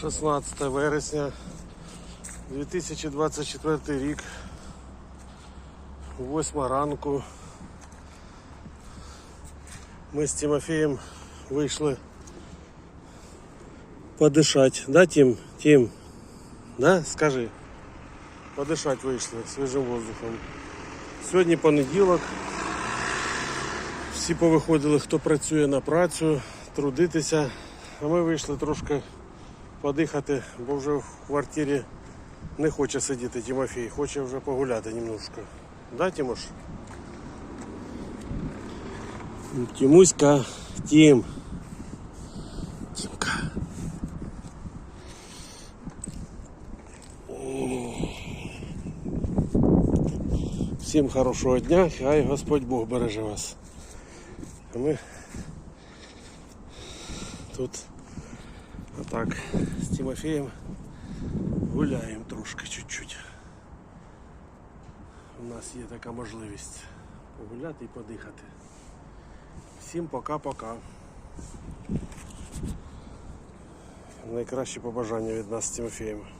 16 вересня 2024 рік. 8 ранку. Ми з Тимофеєм вийшли подишати. Да, Тим? Тим? Да? Скажи. Подишати вийшли свіжим воздухом. Сьогодні понеділок. Всі повиходили, хто працює на працю, трудитися. А ми вийшли трошки подихати, бо вже в квартирі не хоче сидіти Тимофій, хоче вже погуляти немножко. Да, Тимош? Тимуська, Тим. Тимка. Всім хорошого дня, хай Господь Бог береже вас. А ми тут отак з Тимофеєм гуляємо трошки чуть-чуть. У нас є така можливість погуляти і подихати. Всім пока-пока. Найкращі побажання від нас з Тимофеєм.